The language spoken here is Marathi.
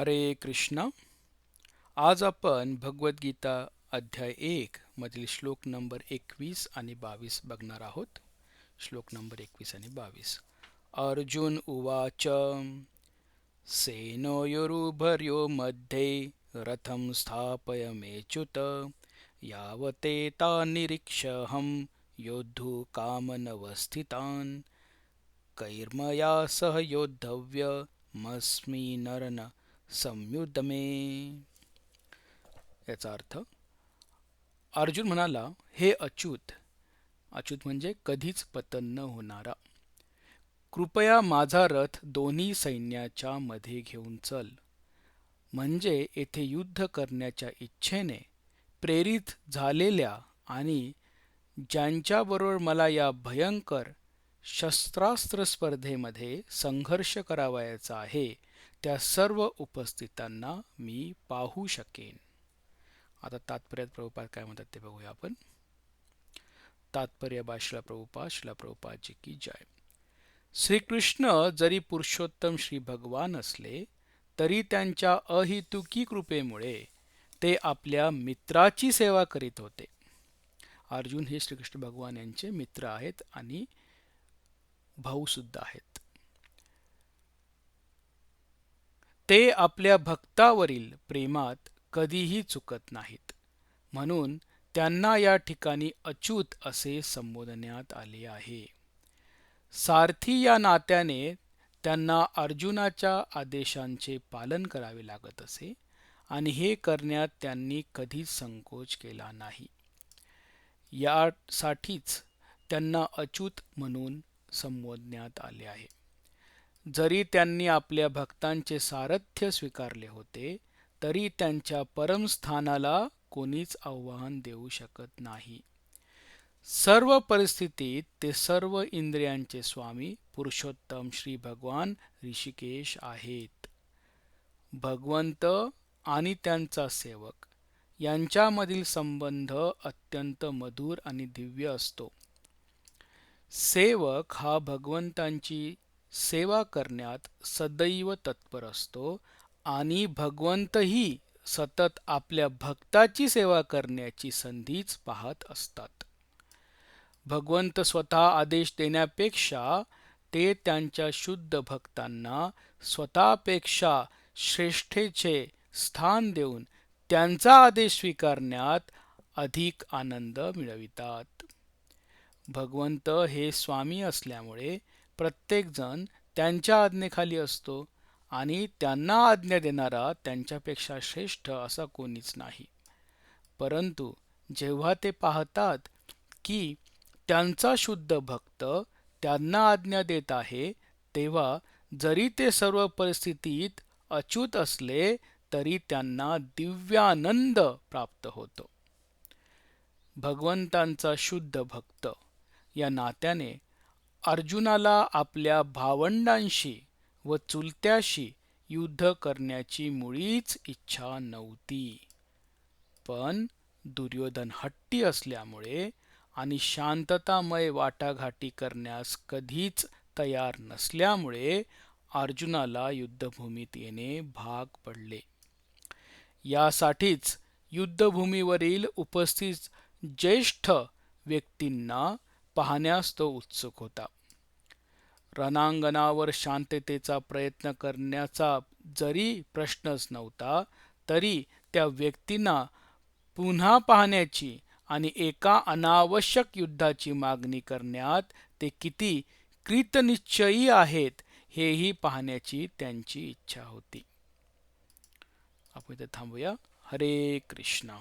हरे कृष्ण. आज आपण भगवद्गीता अध्याय एक मधील श्लोक नंबर एकवीस आणि बावीस बघणार आहोत. श्लोक नंबर एकवीस आणि बावीस. अर्जुन उवाच सेनोयुरुभर्यो मध्ये रथं स्थापयमेच्युत यावते निरीक्षहं योद्धु कामनवस्थितान् कैर्मया सह योद्धव्यमस्मि नरन संयुद्धमे याचा अर्थ अर्जुन म्हणाला हे अच्युत अच्युत म्हणजे कधीच पतन न होणारा. कृपया माझा रथ दोन्ही सैन्याच्या मध्ये घेऊन चल. म्हणजे येथे युद्ध करण्याच्या इच्छेने प्रेरित झालेल्या आणि ज्यांच्याबरोबर मला या भयंकर शस्त्रास्त्र स्पर्धेमध्ये संघर्ष करावयाचा आहे त्या सर्व उपस्थितांना मी पाहू शकेन. आता तात्पर्यात प्रभुपाद काय म्हणतात ते बघूया आपण. तात्पर्य बा शिला प्रभुपाद शिला प्रभुपादजी की जय. श्रीकृष्ण जरी पुरुषोत्तम श्री भगवान असले तरी त्यांच्या अहितुकी कृपेमुळे ते आपल्या मित्राची सेवा करीत होते. अर्जुन हे श्रीकृष्ण भगवान यांचे मित्र आहेत आणि भाऊसुद्धा आहेत. ते आपल्या भक्तावरील प्रेमात कधीही चुकत नाहीत. म्हणून त्यांना या ठिकाणी अच्युत असे संबोधण्यात आले आहे. सारथी या नात्याने त्यांना अर्जुनाच्या आदेशांचे पालन करावे लागत असे आणि हे करण्यात त्यांनी कधीच संकोच केला नाही. यासाठीच त्यांना अच्युत म्हणून संबोधण्यात आले आहे. जरी त्यांनी आपल्या भक्तांचे सारथ्य स्वीकारले होते तरी त्यांच्या परमस्थानाला कोणीच आव्हान देऊ शकत नाही. सर्व परिस्थितीत ते सर्व इंद्रियांचे स्वामी पुरुषोत्तम श्री भगवान ऋषिकेश आहेत. भगवंत आणि त्यांचा सेवक यांच्यामधील संबंध अत्यंत मधुर आणि दिव्य असतो. सेवक हा भगवंतांची सेवा करण्यात सदैव तत्पर असतो आणि भगवंतही सतत आपल्या भक्ताची सेवा करण्याची संधीच पाहत असतात. भगवंत स्वतः आदेश देण्यापेक्षा ते त्यांच्या शुद्ध भक्तांना स्वतःपेक्षा श्रेष्ठेचे स्थान देऊन त्यांचा आदेश स्वीकारण्यात अधिक आनंद मिळवितात. भगवंत हे स्वामी असल्यामुळे प्रत्येकजण त्यांच्या आज्ञेखाली असतो आणि त्यांना आज्ञा देणारा त्यांच्यापेक्षा श्रेष्ठ असा कोणीच नाही. परंतु जेव्हा ते पाहतात की त्यांचा शुद्ध भक्त त्यांना आज्ञा देत आहे तेव्हा जरी ते सर्व परिस्थितीत अच्युत असले तरी त्यांना दिव्यानंद प्राप्त होतो. भगवंतांचा शुद्ध भक्त या नात्याने अर्जुनाला आपल्या भावंडांशी व चुलत्याशी युद्ध करण्याची मुळीच इच्छा नव्हती. पण दुर्योधन हट्टी असल्यामुळे आणि शांततामय वाटाघाटी करण्यास कधीच तयार नसल्यामुळे अर्जुनाला युद्धभूमीत येणे भाग पडले. यासाठीच युद्धभूमीवरील उपस्थित ज्येष्ठ व्यक्तींना पाहण्यास तो उत्सुक होता. रणांगणावर शांततेचा प्रयत्न करण्याचा जरी प्रश्नच नव्हता तरी त्या व्यक्तींना पुन्हा पाहण्याची आणि एका अनावश्यक युद्धाची मागणी करण्यात ते किती कृतनिश्चयी आहेत हेही पाहण्याची त्यांची इच्छा होती. आपण इथे थांबूया. हरे कृष्णा.